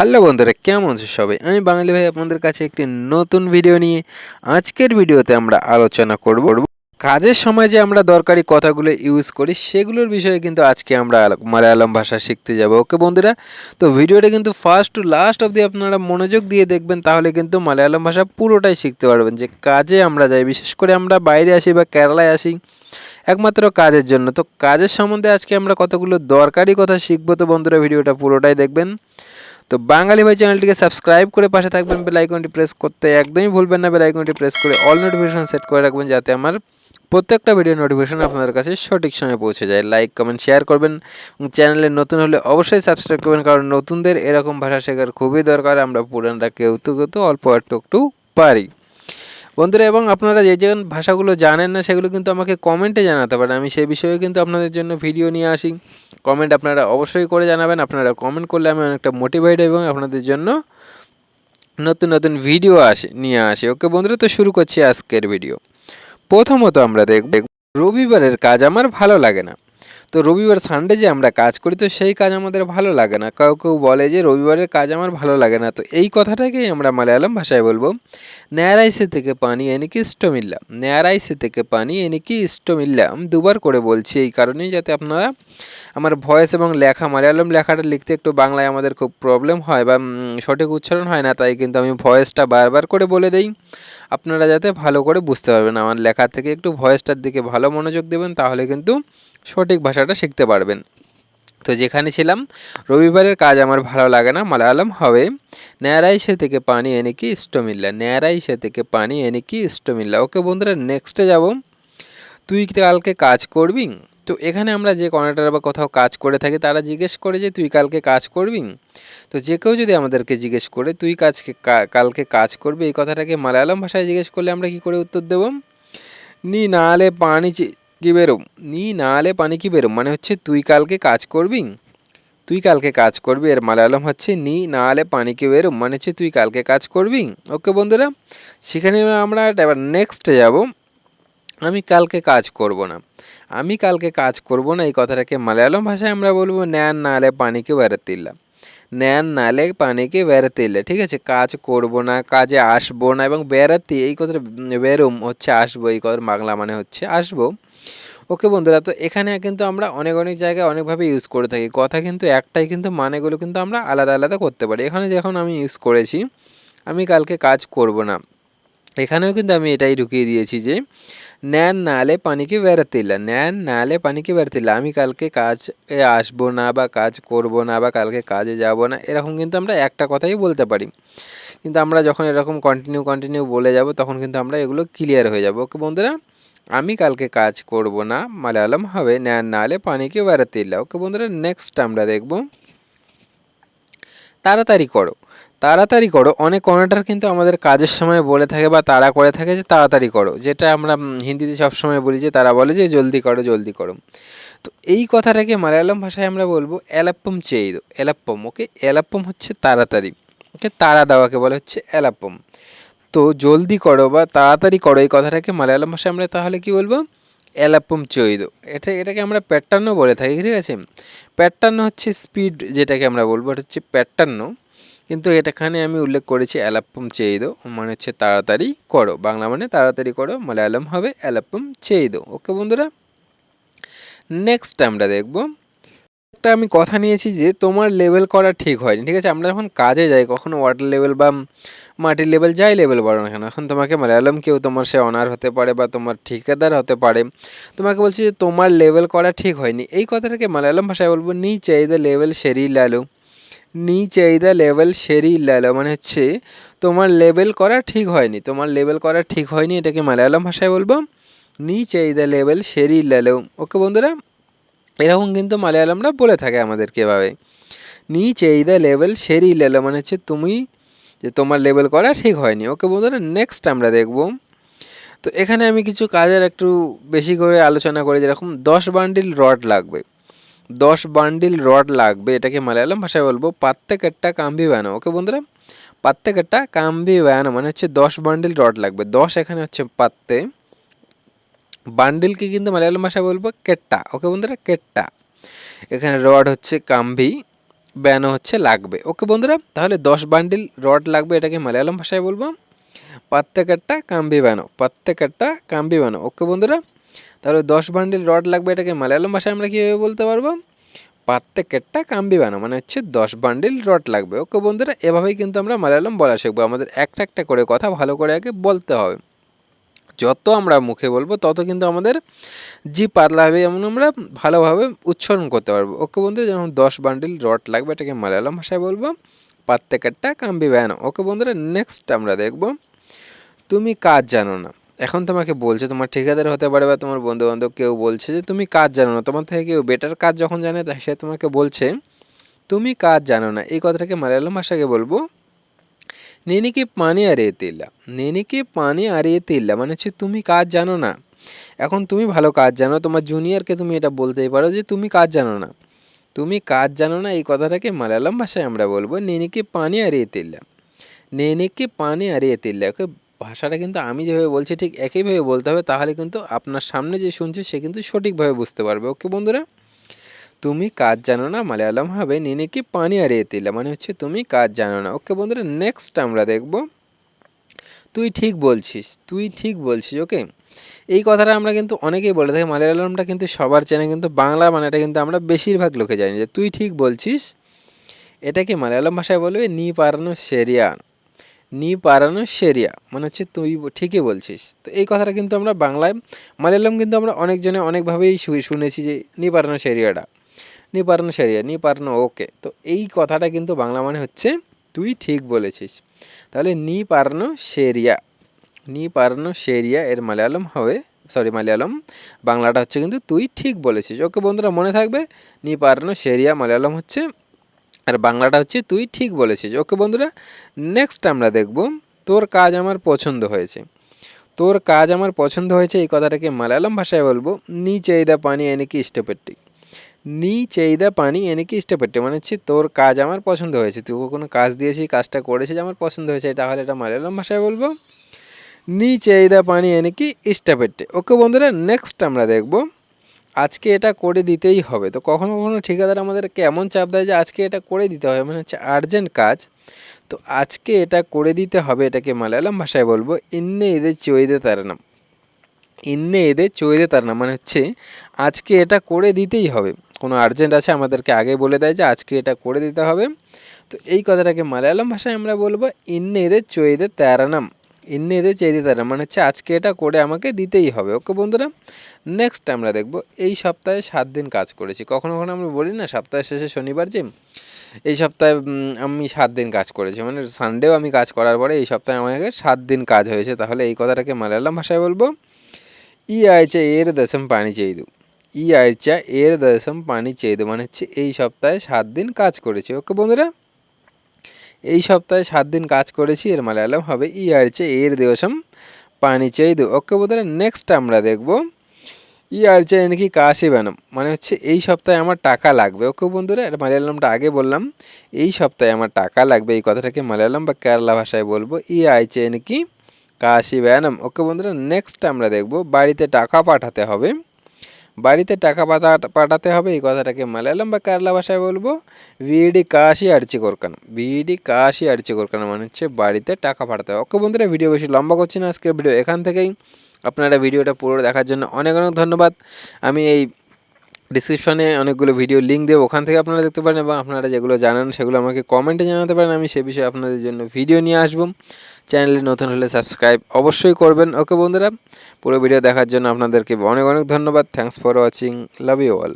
Hello বন্ধুরা, কেমন আছো সবাই? আমি বাঙালি ভাই আপনাদের কাছে একটি নতুন ভিডিও নিয়ে আজকের ভিডিওতে আমরা আলোচনা করব। কাজের সময় যে আমরা দরকারি কথাগুলো ইউজ করি, সেগুলোর বিষয়ে কিন্তু আজকে আমরা মালায়ালাম ভাষা শিখতে যাব। ওকে বন্ধুরা? তো ভিডিওটা কিন্তু ফার্স্ট টু লাস্ট অবধি আপনারা মনোযোগ দিয়ে দেখবেন, তাহলে কিন্তু মালায়ালাম ভাষা পুরোটাই শিখতে পারবেন যে কাজে আমরা যাই। বিশেষ করে আমরা বাইরে আসি বা কেরালায় আসি, একমাত্র কাজের জন্য। তো কাজের সম্বন্ধে আজকে আমরা কতগুলো দরকারি কথা শিখব, তো বন্ধুরা ভিডিওটা পুরোটাই দেখবেন। তো বাঙালি ভাই চ্যানেলটিকে সাবস্ক্রাইব করে পাশে থাকবেন বেল আইকনটি প্রেস করতে একদমই ভুলবেন না বেল আইকনটি প্রেস করে অল নোটিফিকেশন সেট করে রাখবেন যাতে আমার প্রত্যেকটা ভিডিও নোটিফিকেশন আপনাদের কাছে সঠিক সময়ে পৌঁছে যায়। লাইক কমেন্ট শেয়ার করবেন। চ্যানেলে নতুন হলে অবশ্যই সাবস্ক্রাইব করবেন, কারণ নতুনদের এরকম ভাষা শেখার খুবই দরকার। আমরা পুরানরা কেউ কেউ তো অল্প একটু একটু পারি। বন্ধুরা, এবং আপনারা যে যে ভাষাগুলো জানেন না, সেগুলো কিন্তু আমাকে কমেন্টে জানাতে পারেন। আমি সেই বিষয়ে কিন্তু আপনাদের জন্য ভিডিও নিয়ে আসি। কমেন্ট আপনারা অবশ্যই করে জানাবেন। আপনারা কমেন্ট করলে আমি অনেকটা মোটিভেট এবং আপনাদের জন্য নতুন নতুন ভিডিও আসে, নিয়ে আসি। ওকে বন্ধুরা, তো শুরু করছি আজকের ভিডিও। প্রথমত আমরা দেখব রবিবারের কাজ আমার ভালো লাগে না। তো রবিবার সানডে যে আমরা কাজ করি, তো সেই কাজ আমাদের ভালো লাগে না। কেউ কেউ বলে যে রবিবারের কাজ আমার ভালো লাগে না। তো এই কথাটাকেই আমরা মালায়ালাম ভাষায় বলব। ন্যারাইসে থেকে পানি এনেকি ইষ্টমিল্লা ন্যারাইসে থেকে পানি এনেকি ইষ্টমিল্লা আমি দুবার করে বলছি এই কারণেই যাতে আপনারা আমার ভয়েস এবং লেখা মালায়ালাম লেখাটা লিখতে একটু বাংলায় আমাদের খুব প্রবলেম হয় বা সঠিক উচ্চারণ হয় না, তাই কিন্তু আমি ভয়েসটা বারবার করে বলে দেই। আপনারা যাতে ভালো করে বুঝতে পারবেন, আমার লেখা থেকে একটু ভয়েসটার দিকে ভালো মনোযোগ দেবেন, তাহলে কিন্তু সঠিক ভাষাটা শিখতে পারবেন। তো যেখানে ছিলাম, রবিবারের কাজ আমার ভালো লাগে না, মালায়ালাম হবে। ন্যারাইসে থেকে পানি এনে কি ইষ্টমিল্লা ন্যারাইসে থেকে পানি এনে কি ইষ্টমিল্লা ওকে বন্ধুরা নেক্সটে যাব। তুই কালকে কাজ করবি? তো এখানে আমরা যে কর্নাটার বা কোথাও কাজ করে থাকি, তারা জিজ্ঞেস করে যে তুই কালকে কাজ করবি? তো যে কেউ যদি আমাদেরকে জিজ্ঞেস করে, তুই কাজকে কালকে কাজ করবি? এই কথাটাকে মালায়ালাম ভাষায় জিজ্ঞেস করলে আমরা কি করে উত্তর দেব? নি নালে পানি কি বেরোম? নি নালে পানি কি বেরোম। মানে হচ্ছে তুই কালকে কাজ করবি? তুই কালকে কাজ করবি। এর মালায়ালাম হচ্ছে নি নালে পানি কি বেরোম। মানে হচ্ছে তুই কালকে কাজ করবি? ওকে বন্ধুরা, সেখানে আমরা এবার নেক্সটে যাব। আমি কালকে কাজ করব না। আমি কালকে কাজ করব না, এই কথাটাকে মালায়ালাম ভাষায় আমরা বলব ন্যান নালে পানিকে বেড়াতিল্লা ন্যান নালে পানিকে বেড়াতিল্লা ঠিক আছে? কাজ করব না, কাজে আসব না এবং বেড়াতে এই কথাটা বেরোম, হচ্ছে আসব, এই কথা বাংলা মানে হচ্ছে আসব। ওকে বন্ধুরা, তো এখানে কিন্তু আমরা অনেক অনেক জায়গায় অনেকভাবে ইউজ করে থাকি। কথা কিন্তু একটাই, কিন্তু মানেগুলো কিন্তু আমরা আলাদা আলাদা করতে পারি। এখানে যখন আমি ইউজ করেছি, আমি কালকে কাজ করব না। এখানেও কিন্তু আমি এটাই ঢুকিয়ে দিয়েছি যে, ন্যান নালে পানিকে বেড়াতিল্লা ন্যান নালে পানিকে বেড়াতিল্লা আমি কালকে কাজ আসব না বা কাজ করব না বা কালকে কাজে যাব না। এরকম কিন্তু আমরা একটা কথাই বলতে পারি। কিন্তু আমরা যখন এরকম কন্টিনিউ কন্টিনিউ বলে যাব, তখন কিন্তু আমরা এগুলো ক্লিয়ার হয়ে যাব। ওকে বন্ধুরা আমি কালকে কাজ করব না, মালায়ালাম হবে, ন্যান নালে পানিকে বেড়াতিল্লা ওকে বন্ধুরা নেক্সট আমরা দেখব। তাড়াতাড়ি করো। তাড়াতাড়ি করো, অনেক কর্নাটার কিন্তু আমাদের কাজের সময় বলে থাকে বা তারা করে থাকে যে তাড়াতাড়ি করো। যেটা আমরা হিন্দিতে সবসময় বলি যে, তারা বলে যে, জলদি করো জলদি করো। তো এই কথাটাকে মালায়ালাম ভাষায় আমরা বলব এলাপ্পম দো এলাপ্পম ওকে এলাপ্পম হচ্ছে তাড়াতাড়ি। ওকে, তাড়া দেওয়াকে বলে হচ্ছে এলাপ্পম তো জলদি করো বা তাড়াতাড়ি করো এই কথাটাকে মালায়ালাম ভাষায় আমরা তাহলে কি বলব? এলাপ্পম চৈদ। এটা, এটাকে আমরা প্যাটার্ন বলে থাকি, ঠিক আছে? প্যাটার্ন হচ্ছে স্পিড যেটাকে আমরা বলব, এটা হচ্ছে প্যাটার্ন। কিন্তু এটাখানে আমি উল্লেখ করেছি অ্যালাপ্পম চেইদো মানে হচ্ছে তাড়াতাড়ি করো। বাংলা মানে তাড়াতাড়ি করো, মালায়ালাম হবে অ্যালাপ্পম চেইদো ওকে বন্ধুরা? নেক্সট আমরা দেখব একটা আমি কথা নিয়েছি যে তোমার লেভেল করা ঠিক হয়নি, ঠিক আছে? আমরা যখন কাজে যাই, কখনো ওয়াটার লেভেল বা মাটির লেভেল যাই লেভেল বলো না কেন? এখন তোমাকে মালায়ালাম কেউ তোমার সে অনার হতে পারে বা তোমার ঠিকাদার হতে পারে। তোমাকে বলছি যে তোমার লেভেল করা ঠিক হয়নি। এই কথাটাকে মালায়ালাম ভাষায় বলব নি চাইদা লেভেল সেরি লালো নি চাইদা লেভেল সেরি লালো মানে হচ্ছে তোমার লেভেল করা ঠিক হয়নি। তোমার লেভেল করা ঠিক হয়নি এটাকে মালায়ালাম ভাষায় বলব নি চাইদা লেভেল সেরি লালো। ওকে বন্ধুরা এরকম কিন্তু মালায়ালামরা বলে থাকে আমাদেরকে এভাবে। নি চাইদা লেভেল সেরি লালো মানে হচ্ছে তুমি যে তোমার লেভেল করা ঠিক হয়নি। ওকে বন্ধুরা নেক্সট আমরা দেখব। তো এখানে আমি কিছু কাজের একটু বেশি করে আলোচনা করি, যেরকম দশ বান্ডিল রড লাগবে। দশ বান্ডিল রড লাগবে, এটাকে মালায়ালাম ভাষায় বলব পাত্তেকেট্টা কাম্বি ব্যানো ওকে বন্ধুরা, পাত্তেকেট্টা কাম্বি ব্যানো মানে হচ্ছে দশ বান্ডিল রড লাগবে। দশ এখানে হচ্ছে পাত্তে। বান্ডিলকে কিন্তু মালায়ালাম ভাষায় বলব কেট্টা। ওকে বন্ধুরা, কেট্টা। এখানে রড হচ্ছে কাম্বি ব্যানো হচ্ছে লাগবে। ওকে বন্ধুরা, তাহলে দশ বান্ডিল রড লাগবে এটাকে মালয়ালম ভাষায় বলব। প্রত্যেকটা কাম্বি বানো প্রত্যেকটা কাম্বি বানো ওকে বন্ধুরা, তাহলে দশ বান্ডিল রড লাগবে এটাকে মালয়ালম ভাষায় আমরা কীভাবে বলতে পারব? প্রত্যেকটা কাম্বি বানো মানে হচ্ছে দশ বান্ডিল রড লাগবে। ওকে বন্ধুরা, এভাবেই কিন্তু আমরা মালয়ালম বলা শিখব। আমাদের একটা একটা করে কথা ভালো করে আগে বলতে হবে। যত আমরা মুখে বলব, তত কিন্তু আমাদের জি পাতলা হবে এমন আমরা ভালোভাবে উচ্চারণ করতে পারব। ওকে বন্ধু যেমন দশ বান্ডিল রড লাগবে, এটাকে মালয়ালম ভাষায় বলব। প্রত্যেকটা কাম্বি ব্যানো ওকে বন্ধুরা নেক্সট আমরা দেখব, তুমি কাজ জানো না। এখন তোমাকে বলছে, তোমার ঠিকাদার হতে পারে বা তোমার বন্ধু বান্ধব কেউ বলছে যে, তুমি কাজ জানো না। তোমার থেকে কেউ বেটার কাজ যখন জানে সে তোমাকে বলছে, তুমি কাজ জানো না। এই কথাটাকে মালয়ালম ভাষাকে বলব নেনিকে পানি আরিয়েতিল্লা নেনিকে পানি আরিয়েতিল্লা মানে হচ্ছে তুমি কাজ জানো না. এখন তুমি ভালো কাজ জানো। তোমার জুনিয়রকে তুমি এটা বলতেই পারো যে, তুমি কাজ জানো না। তুমি কাজ জানো না, এই কথাটাকে মালয়ালম ভাষায় আমরা বলব, নেনিকে পানি আরিয়েতিল্লা। নেনিকে পানি আরিয়েতিল্লা। ওকে, ভাষাটা কিন্তু আমি যেভাবে বলছি, ঠিক একইভাবে বলতে হবে, তাহলে কিন্তু আপনার সামনে যে শুনছে, সে কিন্তু সঠিকভাবে বুঝতে পারবে। ওকে, বন্ধুরা? তুমি কাজ জানো না, মালয়ালম হবে। নিনিকে পানি আরিয়ে তিলা মানে হচ্ছে তুমি কাজ জানো না। ওকে বন্ধুরা নেক্সট আমরা দেখব। তুই ঠিক বলছিস, তুই ঠিক বলছিস, ওকে? এই কথাটা আমরা কিন্তু অনেকেই বলে থাকি। মালয়ালমটা কিন্তু সবার চেনে কিন্তু বাংলা মানেটা কিন্তু আমরা বেশিরভাগ লোকে জানি যে, তুই ঠিক বলছিস? এটাকে মালয়ালম ভাষায় বলবে? নি পারানো সেরিয়া, নি পারানো সেরিয়া। মানে হচ্ছে তুই ঠিকই বলছিস। তো এই কথাটা কিন্তু আমরা বাংলায়, মালয়ালম কিন্তু আমরা অনেকজনে অনেকভাবেই শুনেছি যে, নি পারানো সেরিয়াটা। নি পারানো সেরিয়া নি পারানো ওকে। তো এই কথাটা কিন্তু বাংলা মানে হচ্ছে, তুই ঠিক বলেছিস। তাহলে নি পারানো সেরিয়া। নি পারানো সেরিয়া এর মালয়ালম হবে সরি মালয়ালম। বাংলাটা হচ্ছে কিন্তু তুই ঠিক বলেছিস। ওকে বন্ধুরা, মনে থাকবে? নি পারানো সেরিয়া মালয়ালম হচ্ছে, আর বাংলাটা হচ্ছে তুই ঠিক বলেছিস। ওকে বন্ধুরা নেক্সট আমরা দেখব, তোর কাজ আমার পছন্দ হয়েছে। তোর কাজ আমার পছন্দ হয়েছে, এই কথাটাকে মালয়ালম ভাষায় বলব নি চেইদা পানি, এনে কি ইষ্টপেট্টি নি চেইদা পানি এনে কি ইষ্টপেট্টি। মানে হচ্ছে তোর কাজ আমার পছন্দ হয়েছে, তুই কোনো কাজ দিয়েছিস কাজটা করেছিস আমার পছন্দ হয়েছে তাহলে এটা মালয়ালম ভাষায় বলব। নি চেইদা পানি এনে কি ইষ্টপেট্টি। ওকে বন্ধুরা নেক্সট আমরা দেখব, আজকে এটা করে দিতেই হবে। তো কখনো কখনো ঠিকাদার আমাদেরকে এমন চাপ দেয় যে আজকে এটা করে দিতে হবে মানে হচ্ছে আর্জেন্ট কাজ। তো আজকে এটা করে দিতে হবে, এটাকে মালায়ালাম ভাষায় বলব, ইন্নে এদের চইদে তারানাম ইন্নে এদের চইদে তারানাম মানে হচ্ছে আজকে এটা করে দিতেই হবে। কোনো আর্জেন্ট আছে আমাদেরকে আগে বলে দেয় যে আজকে এটা করে দিতে হবে। তো এই কথাটাকে মালায়ালাম ভাষায় আমরা বলব ইন্নে এদের চইদে তেরানাম। ইন্নে এদের চেয়ে দিতে মানে হচ্ছে আজকে এটা করে আমাকে দিতেই হবে। ওকে বন্ধুরা নেক্সট আমরা দেখব এই সপ্তাহে সাত দিন কাজ করেছি। কখনো কখনো আমরা বলি না, সপ্তাহের শেষে শনিবার যে এই সপ্তাহে আমি সাত দিন কাজ করেছি। মানে সানডেও আমি কাজ করার পরে এই সপ্তাহে আমাকে সাত দিন কাজ হয়েছে। তাহলে এই কথাটাকে মালায়ালাম ভাষায় বলব ই আয়চা এর দেশম পানি চেয়ে চেয়েদু ই আয়চা এর দশম পানি চেয়েদু মানে হচ্ছে এই সপ্তাহে সাত দিন কাজ করেছি ওকে বন্ধুরা এই সপ্তাহে সাত দিন কাজ করেছি এর মালায়ালাম হবে ই আর্চে এর দিবসম পানি চেয়ে ওকে বোধহয় নেক্সট আমরা দেখব ই আর্চে নাকি কাশি বানাম মানে হচ্ছে এই সপ্তাহে আমার টাকা লাগবে ওকে বন্ধুরা এটা মালায়ালামটা আগে বললাম এই সপ্তাহে আমার টাকা লাগবে এই কথাটাকে মালায়ালাম বা কেরালা ভাষায় বলব ই আইচে নাকি কাশি ব্যায়াম ওকে বন্ধুরা নেক্সট আমরা দেখব বাড়িতে টাকা পাঠাতে হবে বাড়িতে টাকা পাতা পাঠাতে হবে, এই কথাটাকে মালায়ালাম বা কেরালা ভাষায় বলব। ভিডি কাশি আড়চি করকান বিডি কাশি আড়চি করকান মানে হচ্ছে বাড়িতে টাকা পাঠাতে হবে। ওকে বন্ধুরা, ভিডিও বেশি লম্বা করছি না, আজকের ভিডিও এখান থেকেই। আপনারা ভিডিওটা পুরো দেখার জন্য অনেক অনেক ধন্যবাদ। আমি এই ডিসক্রিপশনে অনেকগুলো ভিডিও লিঙ্ক দেবো, ওখান থেকে আপনারা দেখতে পারেন এবং আপনারা যেগুলো জানান সেগুলো আমাকে কমেন্টে জানাতে পারেন। আমি সে বিষয়ে আপনাদের জন্য ভিডিও নিয়ে আসব। চ্যানেলে নতুন হলে সাবস্ক্রাইব অবশ্যই করবেন। ওকে বন্ধুরা, পুরো ভিডিও দেখার জন্য আপনাদেরকে অনেক অনেক ধন্যবাদ। Thanks for watching love you all